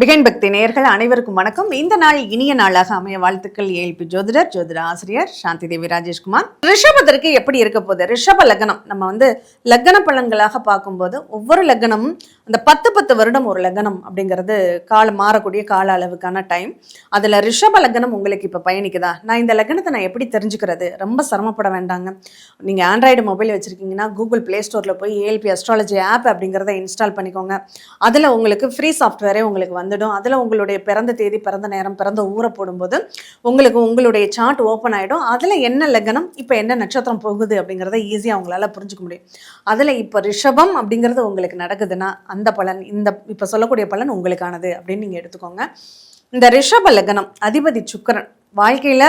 Begin பக்தி நேயர்கள் அனைவருக்கும் வணக்கம். இந்த நாள் இனிய நாளாக அமைய வாழ்த்துக்கள் ஏல்பி ஜோதிடர் ஜோதிட ஆசிரியர் சாந்தி தேவி ராஜேஷ்குமார் ரிஷபத்திற்கு எப்படி இருக்க போகுது? ரிஷப லக்னம். நம்ம வந்து லக்ன பலன்களாக பார்க்கும்போது ஒவ்வொரு லக்னமும் அந்த பத்து பத்து வருடம் ஒரு லக்னம் அப்படிங்கிறது கால மாறக்கூடிய கால அளவுக்கான டைம் அதில் ரிஷப லக்னம் உங்களுக்கு இப்போ பயணிக்குதா? நான் இந்த லக்னத்தை நான் எப்படி தெரிஞ்சுக்கிறது? ரொம்ப சிரமப்பட வேண்டாங்க. நீங்கள் ஆண்ட்ராய்டு மொபைல் வச்சுருக்கீங்கன்னா கூகுள் ப்ளே ஸ்டோரில் போய் ஏஎல்பி அஸ்ட்ராலஜி ஆப் அப்படிங்கிறத இன்ஸ்டால் பண்ணிக்கோங்க. அதில் உங்களுக்கு ஃப்ரீ சாஃப்ட்வேரே உங்களுக்கு வந்துடும் அதில் உங்களுடைய பிறந்த தேதி பிறந்த நேரம் பிறந்த ஊரை போடும்போது உங்களுக்கு உங்களுடைய சார்ட் ஓப்பன் ஆகிடும் அதில் என்ன லக்னம் இப்போ என்ன நட்சத்திரம் போகுது அப்படிங்கிறத ஈஸியாக உங்களால் புரிஞ்சுக்க முடியும். அதில் இப்போ ரிஷபம் அப்படிங்கிறது உங்களுக்கு நடக்குதுன்னா அந்த பலன் இந்த இப்போ சொல்லக்கூடிய பலன் உங்களுக்கானது அப்படின்னு நீங்கள் எடுத்துக்கோங்க. இந்த ரிஷப லக்னம் அதிபதி சுக்கிரன் வாழ்க்கையில்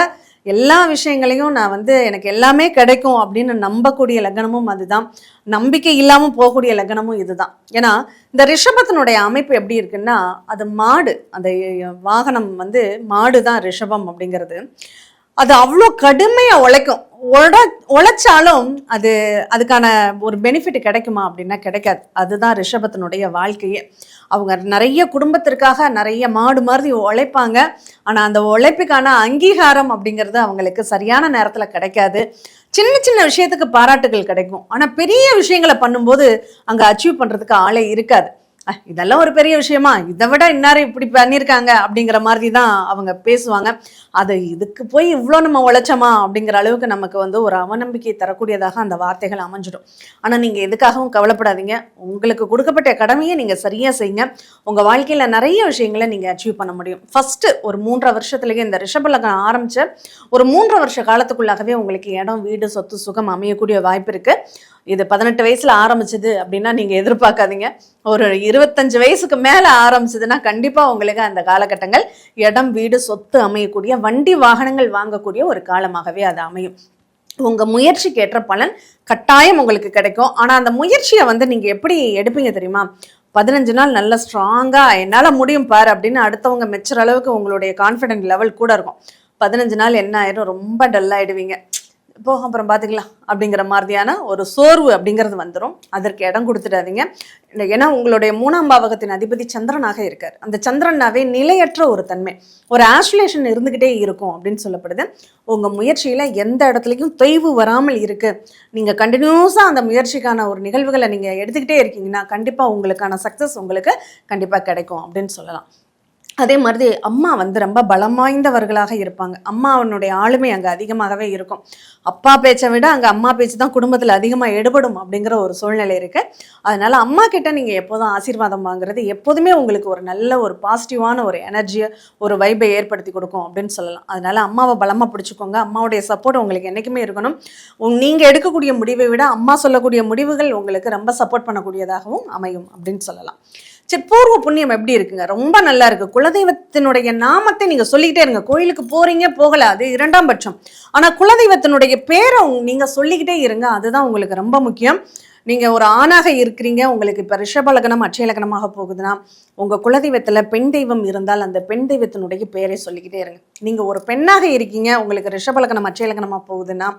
எல்லா விஷயங்களையும் நான் வந்து எனக்கு எல்லாமே கிடைக்கும் அப்படின்னு நம்பக்கூடிய லக்னமும் அதுதான். நம்பிக்கை இல்லாமல் போகக்கூடிய லக்னமும் இதுதான். ஏன்னா இந்த ரிஷபத்தினுடைய அமைப்பு எப்படி இருக்குன்னா அது மாடு. அந்த வாகனம் வந்து மாடு தான் ரிஷபம் அப்படிங்கிறது. அது அவ்வளோ கடுமையாக உழைக்கும். உழைச்சாலும் அது அதுக்கான ஒரு பெனிஃபிட் கிடைக்குமா அப்படின்னா கிடைக்காது. அதுதான் ரிஷபத்தினுடைய வாழ்க்கையே. அவங்க நிறைய குடும்பத்திற்காக நிறைய மாடு மாதிரி உழைப்பாங்க. ஆனால் அந்த உழைப்புக்கான அங்கீகாரம் அப்படிங்கிறது அவங்களுக்கு சரியான நேரத்தில் கிடைக்காது. சின்ன சின்ன விஷயத்துக்கு பாராட்டுகள் கிடைக்கும். ஆனால் பெரிய விஷயங்களை பண்ணும்போது அங்கே அச்சீவ் பண்ணுறதுக்கு ஆளே இருக்காது. இதெல்லாம் ஒரு பெரிய விஷயமா? இதை விட இன்னாரும் இப்படி பண்ணியிருக்காங்க அப்படிங்கிற மாதிரி தான் அவங்க பேசுவாங்க. அது இதுக்கு போய் இவ்வளோ நம்ம உழைச்சோமா அப்படிங்கிற அளவுக்கு நமக்கு வந்து ஒரு அவநம்பிக்கை தரக்கூடியதாக அந்த வார்த்தைகள் அமைஞ்சிடும். ஆனால் நீங்கள் எதுக்காகவும் கவலைப்படாதீங்க. உங்களுக்கு கொடுக்கப்பட்ட கடமையை நீங்கள் சரியாக செய்யுங்க உங்கள் வாழ்க்கையில் நிறைய விஷயங்களை நீங்கள் அச்சீவ் பண்ண முடியும். ஃபஸ்ட்டு ஒரு மூன்றரை வருஷத்துலேயே இந்த ரிஷபலகம் ஆரம்பித்த ஒரு மூன்றரை வருஷ காலத்துக்குள்ளாகவே உங்களுக்கு இடம் வீடு சொத்து சுகம் அமையக்கூடிய வாய்ப்பு இருக்குது இது பதினெட்டு வயசில் ஆரம்பிச்சது அப்படின்னா நீங்கள் எதிர்பார்க்காதீங்க. ஒரு இருபத்தஞ்சு வயசுக்கு மேலே ஆரம்பிச்சதுன்னா கண்டிப்பாக உங்களுக்கு அந்த காலகட்டங்கள் இடம் வீடு சொத்து அமையக்கூடிய வண்டி வாகனங்கள் வாங்கக்கூடிய ஒரு காலமாகவே அது அமையும். உங்கள் முயற்சிக்கு ஏற்ற பலன் கட்டாயம் உங்களுக்கு கிடைக்கும். ஆனால் அந்த முயற்சியை வந்து நீங்கள் எப்படி எடுப்பீங்க தெரியுமா? பதினஞ்சு நாள் நல்ல ஸ்ட்ராங்காக என்னால் முடியும் பார் அப்படின்னு அடுத்தவங்க மெச்சுற அளவுக்கு உங்களுடைய கான்ஃபிடென்ட் லெவல் கூட இருக்கும். பதினஞ்சு நாள் என்ன ஆயிரும் ரொம்ப டல் ஆயிடுவீங்க. போ அப்புறம் பார்த்துக்கலாம் அப்படிங்கிற மாதிரியான ஒரு சோர்வு அப்படிங்கிறது வந்துடும் அதற்கு இடம் கொடுத்துடாதீங்க. இல்லை, ஏன்னா உங்களுடைய மூணாம் பாவகத்தின் அதிபதி சந்திரனாக இருக்கார். அந்த சந்திரனாவே நிலையற்ற ஒரு தன்மை. ஒரு ஆஸ்ட்ரலேஷன் இருந்துக்கிட்டே இருக்கும் அப்படின்னு சொல்லப்படுது. உங்கள் முயற்சியில் எந்த இடத்துலையும் தொய்வு வராமல் இருக்குது நீங்கள் கண்டினியூஸாக அந்த முயற்சிக்கான ஒரு நிகழ்வுகளை நீங்கள் எடுத்துக்கிட்டே இருக்கீங்கன்னா கண்டிப்பாக உங்களுக்கான சக்ஸஸ் உங்களுக்கு கண்டிப்பாக கிடைக்கும் அப்படின்னு சொல்லலாம். அதே மாதிரி அம்மா வந்து ரொம்ப பலம் வாய்ந்தவர்களாக இருப்பாங்க. அம்மாவனுடைய ஆளுமை அங்கே அதிகமாகவே இருக்கும். அப்பா பேச்சை விட அங்கே அம்மா பேச்சு தான் குடும்பத்தில் அதிகமாக எடுபடும் அப்படிங்கிற ஒரு சூழ்நிலை இருக்குது அதனால் அம்மா கிட்ட நீங்கள் எப்போதும் ஆசீர்வாதம் வாங்குறது எப்போதுமே உங்களுக்கு ஒரு நல்ல ஒரு பாசிட்டிவான ஒரு எனர்ஜியை ஒரு வைபை ஏற்படுத்தி கொடுக்கும் அப்படின்னு சொல்லலாம். அதனால் அம்மாவை பலமாக பிடிச்சிக்கோங்க. அம்மாவுடைய சப்போர்ட் உங்களுக்கு என்றைக்குமே இருக்கணும். உங் நீங்கள் எடுக்கக்கூடிய முடிவை விட அம்மா சொல்லக்கூடிய முடிவுகள் உங்களுக்கு ரொம்ப சப்போர்ட் பண்ணக்கூடியதாகவும் அமையும் அப்படின்னு சொல்லலாம். சரி பூர்வ புண்ணியம் எப்படி இருக்குங்க? ரொம்ப நல்லா இருக்கு. குலதெய்வத்தினுடைய நாமத்தை நீங்க சொல்லிக்கிட்டே இருங்க. கோயிலுக்கு போறீங்க போகல. அது இரண்டாம் பட்சம். ஆனா குலதெய்வத்தினுடைய பேரை நீங்க சொல்லிக்கிட்டே இருங்க. அதுதான் உங்களுக்கு ரொம்ப முக்கியம். நீங்கள் ஒரு ஆணாக இருக்கிறீங்க உங்களுக்கு இப்போ ரிஷபலகணம் லக்னம் போகுதுன்னா உங்கள் குலதெய்வத்தில் பெண் தெய்வம் இருந்தால் அந்த பெண் தெய்வத்தினுடைய பெயரை சொல்லிக்கிட்டே இருங்க. நீங்கள் ஒரு பெண்ணாக இருக்கீங்க உங்களுக்கு ரிஷபலகனம் லக்னம் போகுதுன்னா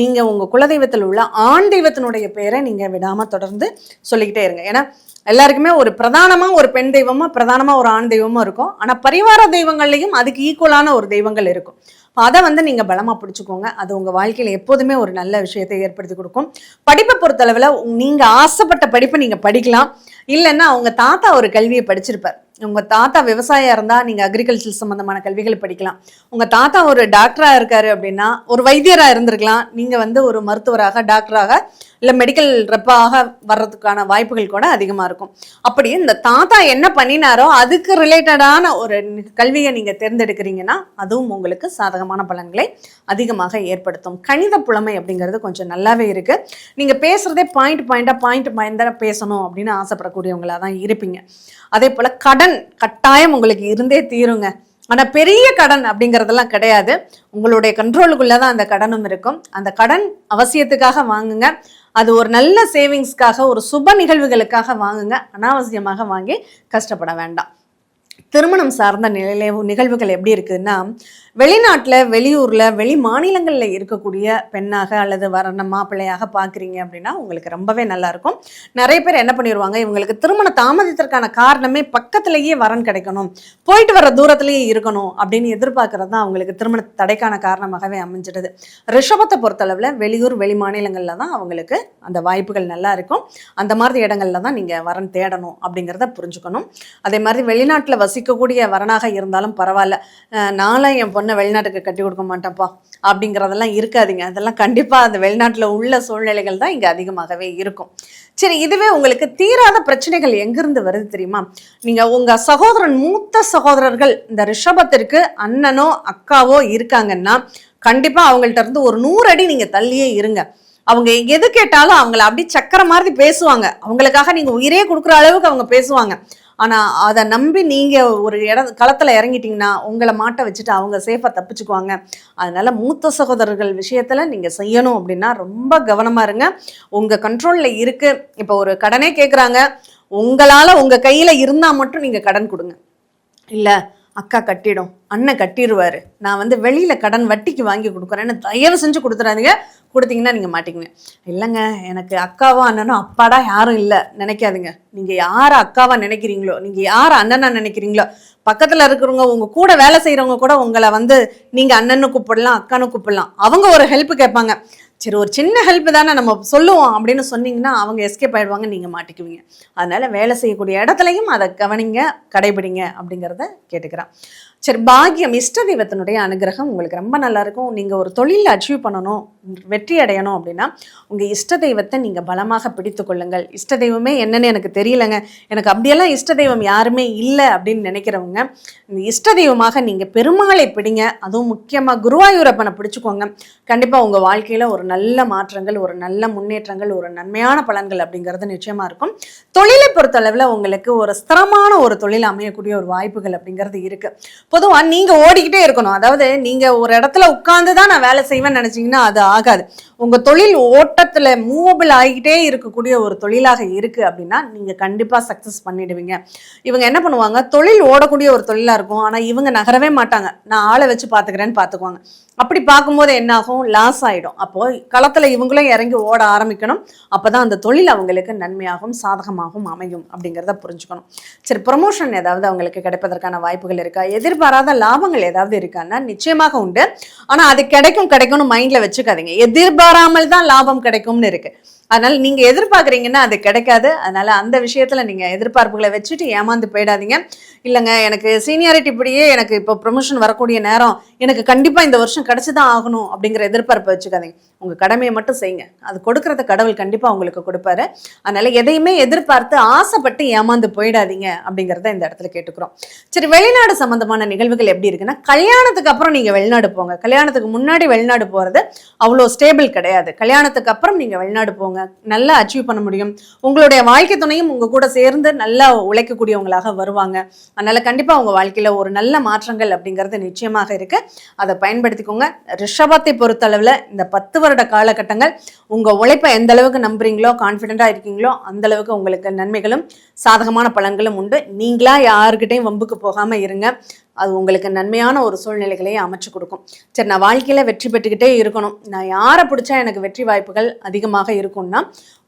நீங்கள் உங்கள் குலதெய்வத்தில் உள்ள ஆண் தெய்வத்தினுடைய பெயரை நீங்கள் விடாமல் தொடர்ந்து சொல்லிக்கிட்டே இருங்க. ஏன்னா எல்லாருக்குமே ஒரு பிரதானமாக ஒரு பெண் தெய்வமாக பிரதானமாக ஒரு ஆண் தெய்வமும் இருக்கும். ஆனால் பரிவார தெய்வங்கள்லையும் அதுக்கு ஈக்குவலான ஒரு தெய்வங்கள் இருக்கும். அதை வந்து நீங்கள் பலமாக பிடிச்சிக்கோங்க. அது உங்கள் வாழ்க்கையில் எப்போதுமே ஒரு நல்ல விஷயத்தை ஏற்படுத்தி கொடுக்கும். படிப்பை பொறுத்தளவில் நீங்கள் ஆசைப்பட்ட படிப்பை நீங்கள் படிக்கலாம். இல்லைன்னா உங்கள் தாத்தா ஒரு கல்வியை படிச்சிருப்பார். உங்கள் தாத்தா விவசாயியாக இருந்தால் நீங்கள் அக்ரிகல்ச்சர் சம்மந்தமான கல்விகளை படிக்கலாம். உங்கள் தாத்தா ஒரு டாக்டராக இருக்காரு அப்படின்னா ஒரு வைத்தியராக இருந்திருக்கலாம். நீங்கள் வந்து ஒரு மருத்துவராக டாக்டராக இல்லை மெடிக்கல் ரெப்பாக வர்றதுக்கான வாய்ப்புகள் கூட அதிகமாக இருக்கும். அப்படி இந்த தாத்தா என்ன பண்ணினாரோ அதுக்கு ரிலேட்டடான ஒரு கல்வியை நீங்கள் தேர்ந்தெடுக்கிறீங்கன்னா அதுவும் உங்களுக்கு சாதகமான பலன்களை அதிகமாக ஏற்படுத்தும். கணித புலமை அப்படிங்கிறது கொஞ்சம் நல்லாவே இருக்குது நீங்கள் பேசுகிறதே பாயிண்ட் பாயிண்ட்டாக பாயிண்ட் பாயிண்டாக பேசணும் அப்படின்னு ஆசைப்படக்கூடியவங்களாக தான் இருப்பீங்க. அதே போல் கடன் கட்டாயம் உங்களுக்கு இருந்தே தீருங்க. ஆனால் பெரிய கடன் அப்படிங்கிறதெல்லாம் கிடையாது. உங்களுடைய கண்ட்ரோலுக்குள்ளே தான் அந்த கடனும் இருக்கும். அந்த கடன் அவசியத்துக்காக வாங்குங்க. அது ஒரு நல்ல சேவிங்ஸ்க்காக ஒரு சுப நிகழ்வுகளுக்காக வாங்குங்க. அனாவசியமாக வாங்கி கஷ்டப்பட வேண்டாம். திருமணம் சார்ந்த நிலையில நிகழ்வுகள் எப்படி இருக்குதுன்னா வெளிநாட்டில் வெளியூரில் வெளி மாநிலங்களில் இருக்கக்கூடிய பெண்ணாக அல்லது வரண மாப்பிள்ளையாக பார்க்குறீங்க அப்படின்னா உங்களுக்கு ரொம்பவே நல்லா இருக்கும். நிறைய பேர் என்ன பண்ணிடுவாங்க இவங்களுக்கு திருமண தாமதத்திற்கான காரணமே பக்கத்துலேயே வரன் கிடைக்கணும் போயிட்டு வர தூரத்துலேயே இருக்கணும் அப்படின்னு எதிர்பார்க்கறது தான் அவங்களுக்கு திருமண தடைக்கான காரணமாகவே அமைஞ்சிடுது. ரிஷபத்தை பொறுத்தளவில் வெளியூர் வெளி மாநிலங்களில் தான் அவங்களுக்கு அந்த வாய்ப்புகள் நல்லா இருக்கும். அந்த மாதிரி இடங்கள்ல தான் நீங்கள் வரன் தேடணும் அப்படிங்கிறத புரிஞ்சுக்கணும். அதே மாதிரி வெளிநாட்டில் சிக்கக்கூடிய வரனாக இருந்தாலும் பரவாயில்ல. நானும் என் பொண்ணை வெளிநாட்டுக்கு கட்டி கொடுக்க மாட்டேன்ப்பா. அப்படிங்கிறதெல்லாம் இருக்காதீங்க. அதெல்லாம் கண்டிப்பாக அந்த வெளிநாட்டில் உள்ள சூழ்நிலைகள் தான் இங்கே அதிகமாகவே இருக்கும். சரி இதுவே உங்களுக்கு தீராத பிரச்சனைகள் எங்கிருந்து வருது தெரியுமா? நீங்கள் உங்கள் சகோதரன் மூத்த சகோதரர்கள் இந்த ரிஷபத்திற்கு அண்ணனோ அக்காவோ இருக்காங்கன்னா கண்டிப்பாக அவங்கள்ட்ட இருந்து ஒரு நூறு அடி நீங்கள் தள்ளியே இருங்க. அவங்க எது கேட்டாலும் அவங்கள அப்படி சக்கர மாதிரி பேசுவாங்க. அவங்களுக்காக நீங்கள் உயிரே கொடுக்குற அளவுக்கு அவங்க பேசுவாங்க. ஆனால் அதை நம்பி நீங்கள் ஒரு இட களத்தில் இறங்கிட்டீங்கன்னா உங்களை மாட்டை வச்சுட்டு அவங்க சேஃபாக தப்பிச்சுக்குவாங்க. அதனால் மூத்த சகோதரர்கள் விஷயத்தில் நீங்கள் செய்யணும் அப்படின்னா ரொம்ப கவனமாக இருங்க. உங்கள் கண்ட்ரோலில் இருக்குது இப்போ ஒரு கடனே கேட்குறாங்க உங்களால் உங்கள் கையில் இருந்தால் மட்டும் நீங்கள் கடன் கொடுங்க. இல்லை அக்கா கட்டிடும் அண்ணன் கட்டிடுவார் நான் வந்து வெளியில் கடன் வட்டிக்கு வாங்கி கொடுக்குறேன்னு தயவு செஞ்சு கொடுத்துறாதீங்க கொடுத்தீங்கன்னா நீங்கள் மாட்டிங்க இல்லைங்க எனக்கு அக்காவோ அண்ணனோ அப்பாடா யாரும் இல்லை. நினைக்காதுங்க. நீங்கள் யாரை அக்காவாக நினைக்கிறீங்களோ நீங்கள் யாரை அண்ணனாக நினைக்கிறீங்களோ பக்கத்தில் இருக்கிறவங்க உங்கள் கூட வேலை செய்கிறவங்க கூட உங்களை வந்து நீங்கள் அண்ணன்னு கூப்பிடலாம் அக்கான்னு கூப்பிடலாம். அவங்க ஒரு ஹெல்ப் கேட்பாங்க. சரி ஒரு சின்ன ஹெல்ப் தானே நம்ம சொல்லுவோம் அப்படின்னு சொன்னீங்கன்னா அவங்க எஸ்கேப் ஆயிடுவாங்க நீங்கள் மாட்டிக்குவீங்க. அதனால் வேலை செய்யக்கூடிய இடத்துலையும் அதை கவனிங்க கடைபிடிங்க அப்படிங்கிறத கேட்டுக்கிறேன். சரி பாக்கியம் இஷ்ட தெய்வத்தினுடைய அனுகிரகம் உங்களுக்கு ரொம்ப நல்லா இருக்கும். நீங்கள் ஒரு தொழிலில் அச்சீவ் பண்ணணும் வெற்றி அடையணும் அப்படின்னா உங்கள் இஷ்ட தெய்வத்தை நீங்கள் பலமாக பிடித்து கொள்ளுங்கள். இஷ்ட தெய்வமே என்னன்னு எனக்கு தெரியலங்க. எனக்கு அப்படியெல்லாம் இஷ்ட தெய்வம் யாருமே இல்லை அப்படின்னு நினைக்கிறவங்க இந்த இஷ்ட தெய்வமாக நீங்கள் பெருமாளை பிடிங்க. அதுவும் முக்கியமாக குருவாயூரப்பனை பிடிச்சிக்கோங்க. கண்டிப்பாக உங்கள் வாழ்க்கையில் ஒரு நல்ல மாற்றங்கள் ஒரு நல்ல முன்னேற்றங்கள் ஒரு நன்மையான பலன்கள் அப்படிங்கிறது நிச்சயமாக இருக்கும். தொழிலை பொறுத்தளவில் உங்களுக்கு ஒரு ஸ்திரமான ஒரு தொழில் அமையக்கூடிய ஒரு வாய்ப்புகள் அப்படிங்கிறது இருக்குது பொதுவாக நீங்கள் ஓடிக்கிட்டே இருக்கணும். அதாவது நீங்கள் ஒரு இடத்துல உட்கார்ந்து தான் நான் வேலை செய்வேன்னு நினச்சிங்கன்னா அது ஆகாது. உங்கள் தொழில் ஓட்டத்தில் மூவபிள் ஆகிக்கிட்டே இருக்கக்கூடிய ஒரு தொழிலாக இருக்குது அப்படின்னா நீங்கள் கண்டிப்பாக சக்ஸஸ் பண்ணிடுவீங்க. இவங்க என்ன பண்ணுவாங்க? தொழில் ஓடக்கூடிய ஒரு தொழிலாக இருக்கும். ஆனால் இவங்க நகரவே மாட்டாங்க. நான் ஆளை வச்சு பார்த்துக்கிறேன்னு பார்த்துக்குவாங்க அப்படி பார்க்கும்போது என்ன ஆகும்? லாஸ் ஆகிடும் அப்போது களத்தில் இவங்களும் இறங்கி ஓட ஆரம்பிக்கணும். அப்போ தான் அந்த தொழில் அவங்களுக்கு நன்மையாகவும் சாதகமாகவும் அமையும் அப்படிங்கிறத புரிஞ்சுக்கணும். சரி ப்ரொமோஷன் ஏதாவது அவங்களுக்கு கிடைப்பதற்கான வாய்ப்புகள் இருக்கா? எதிர்பாராத லாபங்கள் ஏதாவது இருக்கான்னா நிச்சயமாக உண்டு. ஆனால் அது கிடைக்கும் கிடைக்கும்னு மைண்டில் வச்சுக்காதீங்க. எதிர்பாராமல் தான் லாபம் கிடைக்கும்னு இருக்குது அதனால நீங்க எதிர்பார்க்குறீங்கன்னா அது கிடைக்காது. அதனால அந்த விஷயத்துல நீங்க எதிர்பார்ப்புகளை வச்சுட்டு ஏமாந்து போயிடாதீங்க. இல்லைங்க எனக்கு சீனியாரிட்டி இப்படியே எனக்கு இப்போ ப்ரொமோஷன் வரக்கூடிய நேரம் எனக்கு கண்டிப்பாக இந்த வருஷம் கிடைச்சுதான் ஆகணும் அப்படிங்கிற எதிர்பார்ப்பை வச்சுக்காதீங்க. உங்கள் கடமையை மட்டும் செய்யுங்க. அது கொடுக்கறத கடவுள் கண்டிப்பாக உங்களுக்கு கொடுப்பாரு. அதனால எதையுமே எதிர்பார்த்து ஆசைப்பட்டு ஏமாந்து போயிடாதீங்க அப்படிங்கிறத இந்த இடத்துல கேட்டுக்கிறோம். சரி வெளிநாடு சம்பந்தமான நிகழ்வுகள் எப்படி இருக்குன்னா கல்யாணத்துக்கு அப்புறம் நீங்கள் வெளிநாடு போங்க. கல்யாணத்துக்கு முன்னாடி வெளிநாடு போகிறது அவ்வளோ ஸ்டேபிள் கிடையாது. கல்யாணத்துக்கு அப்புறம் நீங்கள் வெளிநாடு போங்க. நல்லா அச்சீவ் பண்ண முடியும். உங்களுடைய வாழ்க்கை துணையும் உங்கள் கூட சேர்ந்து நல்லா உழைக்கக்கூடியவங்களாக வருவாங்க. அதனால் கண்டிப்பாக உங்கள் வாழ்க்கையில் ஒரு நல்ல மாற்றங்கள் அப்படிங்கிறது நிச்சயமாக இருக்குது அதை பயன்படுத்திக்கோங்க. ரிஷபத்தை பொறுத்தளவில் இந்த பத்து வருட காலகட்டங்கள் உங்கள் உழைப்பை எந்த அளவுக்கு நம்புறீங்களோ கான்ஃபிடென்ட்டாக இருக்கீங்களோ அந்த அளவுக்கு உங்களுக்கு நன்மைகளும் சாதகமான பலன்களும் உண்டு. நீங்களாக யாருக்கிட்டையும் வம்புக்கு போகாமல் இருங்க. அது உங்களுக்கு நன்மையான ஒரு சூழ்நிலைகளையே அமைச்சு கொடுக்கும். சரி நான் வாழ்க்கையில் வெற்றி பெற்றுக்கிட்டே இருக்கணும். நான் யாரை பிடிச்சா எனக்கு வெற்றி வாய்ப்புகள் அதிகமாக இருக்கும்? பண்ணணும்னா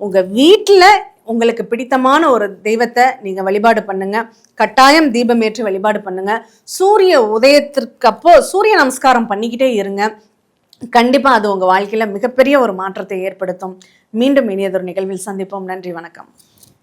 உங்கள் வீட்டில் உங்களுக்கு பிடித்தமான ஒரு தெய்வத்தை நீங்கள் வழிபாடு பண்ணுங்க. கட்டாயம் தீபம் ஏற்றி வழிபாடு பண்ணுங்க. சூரிய உதயத்திற்கு அப்போ சூரிய நமஸ்காரம் பண்ணிக்கிட்டே இருங்க. கண்டிப்பாக அது உங்கள் வாழ்க்கையில் மிகப்பெரிய ஒரு மாற்றத்தை ஏற்படுத்தும். மீண்டும் இனியதொரு நிகழ்வில் சந்திப்போம். நன்றி வணக்கம்.